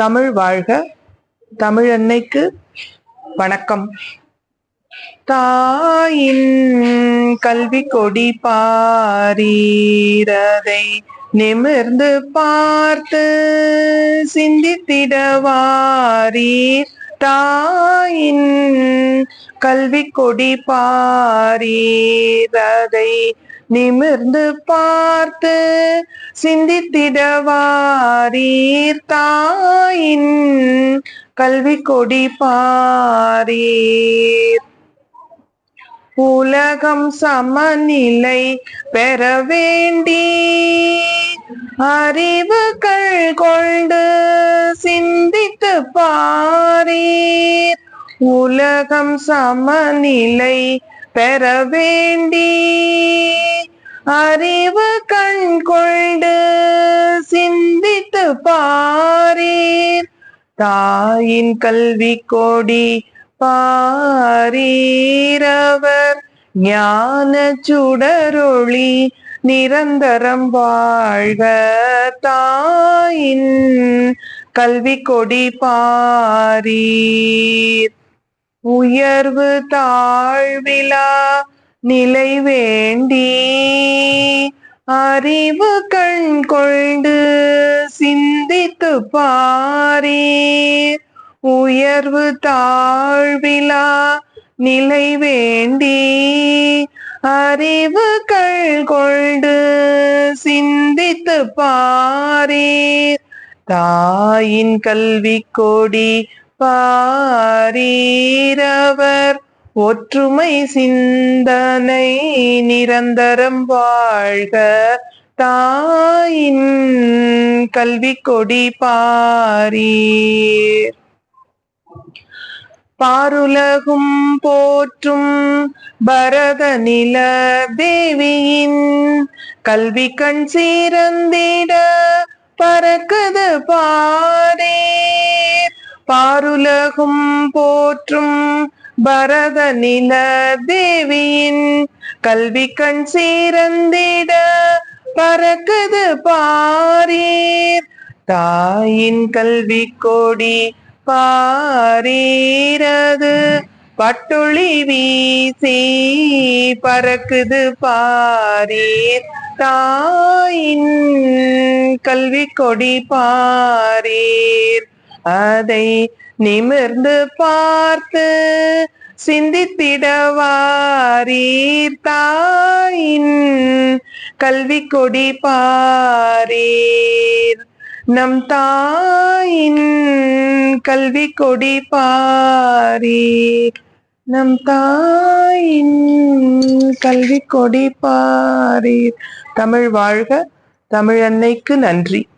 தமிழ் வாழ்க தமிழ் அன்னைக்கு வணக்கம். தாயின் கல்வி கொடி பாரீரதை நிமிர்ந்து பார்த்து சிந்தித்திடவாரீர். தாயின் கல்வி கொடி பாரீரதை நிமிர்ந்து பார்த்து சிந்தித்திடவாரீர் தாயின் கல்வி கொடி பாரீர். உலகம் சமநிலை பெற வேண்டி அறிவுகள் கொண்டு சிந்தித்து பாரீர் உலகம் சமநிலை பெற வேண்டி அறிவு கண் கொண்டு சிந்தித்து பாரீர். தாயின் கல்வி கொடி பாரீரவர் ஞான சுடரொளி நிரந்தரம் வாழ்க தாயின். கல்வி கொடி பாரீர். உயர்வு தாழ்விலா நிலை வேண்டி அறிவு கண் கொண்டு சிந்தித்து பாரி உயர்வு தாழ்விலா நிலை வேண்டி அறிவு கண் கொண்டு சிந்தித்து பாரி தாயின் கல்வி கொடி பாரீரவர் ஒற்றுமை சிந்தனை நிரந்தரம் வாழ்க. தாயின் கல்வி கொடி பாரீர். பாருலகும் போற்றும் பரத நில தேவியின் கல்வி கண் சீரந்திட பறக்குது பா பாருலகும் போற்றும் பரத நில தேவியின் கல்வி கண் சீரந்திட பறக்குது பாரீர். தாயின் கல்வி கொடி பாரீரது. பட்டொளி வீசி பறக்குது பாரீர். தாயின் கல்வி கொடி பாரீர். அதை நிமிர்ந்து பார்த்து சிந்தித்திடவாரீர் தாயின் கல்வி கொடி பாரீர். நம் தாயின் கல்வி கொடி பாரீர். நம் தாயின் கல்வி கொடி பாரீர். தமிழ் வாழ்க தமிழ் அன்னைக்கு நன்றி.